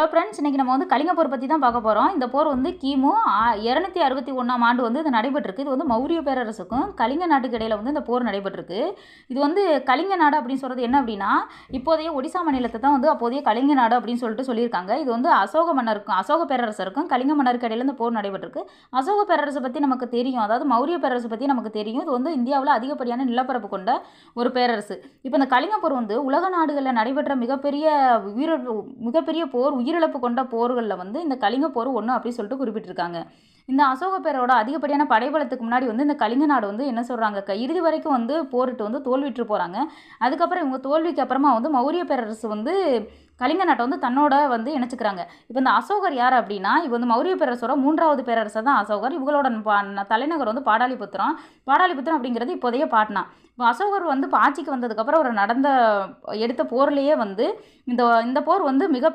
Hello friends இன்றைக்கி நம்ம வந்து கலிங்க போர் பற்றி தான் பார்க்க போகிறோம் இந்த போர் வந்து கிமு இரநூத்தி அறுபத்தி ஒன்றாம் ஆண்டு வந்து இது நடைபெற்றிருக்கு. இது வந்து மௌரிய பேரரசுக்கும் கலிங்க நாட்டுக்கு இடையில் வந்து இந்த போர் நடைபெற்றிருக்கு. இது வந்து கலிங்க நாடு அப்படின்னு சொல்கிறது என்ன அப்படின்னா இப்போதைய ஒடிசா மாநிலத்தை தான் வந்து அப்போதைய கலிங்க நாடு அப்படின்னு சொல்லிட்டு சொல்லியிருக்காங்க. இது வந்து அசோக மன்னருக்கும் அசோக பேரரசருக்கும் கலிங்க மன்னருக்கு இடையில இந்த போர் நடைபெற்றிருக்கு. அசோக பேரரசை பற்றி நமக்கு தெரியும். அதாவது மௌரிய பேரரசை பற்றி நமக்கு தெரியும். இது வந்து இந்தியாவில் அதிகப்படியான நிலப்பரப்பு கொண்ட ஒரு பேரரசு. இப்போ இந்த கலிங்க போர் வந்து உலக நாடுகளில் நடைபெற்ற மிகப்பெரிய உயிர மிகப்பெரிய போர் உயிர் உயிரிழப்பு கொண்ட போர்களில் வந்து இந்த கலிங்க போர் ஒன்று அப்படின்னு சொல்லிட்டு குறிப்பிட்டிருக்காங்க. இந்த அசோக பேரோட அதிகப்படியான படைபலத்துக்கு முன்னாடி வந்து இந்த கலிங்க நாடு வந்து என்ன சொல்கிறாங்க க இறுதி வரைக்கும் வந்து போரிட்டு வந்து தோல்விட்டு போகிறாங்க அதுக்கப்புறம் இவங்க தோல்விக்கு அப்புறமா வந்து மௌரிய பேரரசு வந்து கலிங்க நாட்டை வந்து தன்னோட வந்து இணைச்சிக்கிறாங்க. இப்போ இந்த அசோகர் யார் அப்படின்னா இவங்க வந்து மௌரிய பேரரசோட மூன்றாவது பேரரசர் தான் அசோகர். இவங்களோட பா- தலைநகர் வந்து பாடாலிபுத்திரம். பாடாலிபுத்திரம் அப்படிங்கிறது இப்போதைய பாட்னா. இப்போ அசோகர் வந்து இப்போ ஆட்சிக்கு வந்ததுக்கப்புறம் அவர் நடந்த எடுத்த போர்லேயே வந்து இந்த இந்த போர் வந்து மிக